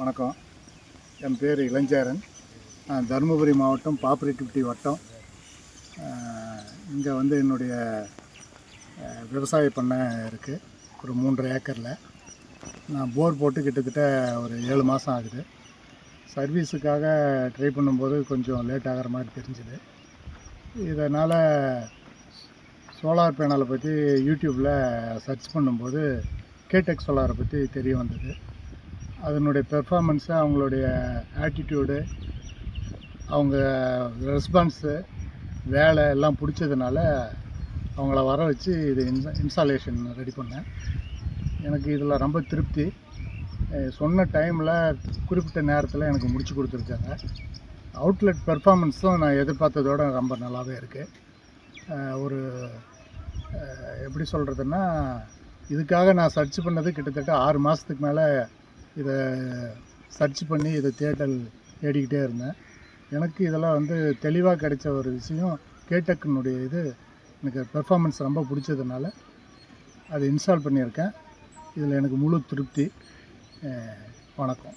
வணக்கம். என் பேர் இளஞ்சேரன். நான் தருமபுரி மாவட்டம் பாப்பிரெட்டிப்பட்டி வட்டம். இங்கே வந்து என்னுடைய விவசாய பண்ணை இருக்குது ஒரு மூன்றரை ஏக்கரில். நான் போர் போட்டு கிட்டத்தட்ட ஒரு ஏழு மாதம் ஆகுது. சர்வீஸுக்காக ட்ரை பண்ணும்போது கொஞ்சம் லேட் ஆகிற மாதிரி தெரிஞ்சுது. இதனால் சோலார் பேனலை பற்றி யூடியூப்பில் சர்ச் பண்ணும்போது கேடெக் சோலாரை பற்றி தெரிய வந்தது. அதனுடைய பெர்ஃபார்மன்ஸு அவங்களுடைய ஆட்டிடியூடு அவங்க ரெஸ்பான்ஸு வேலை எல்லாம் பிடிச்சதுனால அவங்கள வர வச்சு இது இன்ச இன்ஸ்டாலேஷன் ரெடி பண்ணேன். எனக்கு இதில் ரொம்ப திருப்தி. சொன்ன டைமில் குறிப்பிட்ட நேரத்தில் எனக்கு முடிச்சு கொடுத்துருக்காங்க. அவுட்லெட் பெர்ஃபார்மன்ஸும் நான் எதிர்பார்த்ததோட ரொம்ப நல்லாவே இருக்குது ஒரு எப்படி சொல்கிறதுன்னா இதுக்காக நான் சர்ச் பண்ணது கிட்டத்தட்ட ஆறு மாதத்துக்கு மேலே இதை சர்ச் பண்ணி இதை தேட்டல் தேடிக்கிட்டே இருந்தேன். எனக்கு இதெல்லாம் வந்து தெளிவாக கிடைச்ச ஒரு விஷயம் கேட்டக்கினுடைய இது எனக்கு பெர்ஃபார்மன்ஸ் ரொம்ப பிடிச்சதுனால அதை இன்ஸ்டால் பண்ணியிருக்கேன். இதில் எனக்கு முழு திருப்தி. வணக்கம்.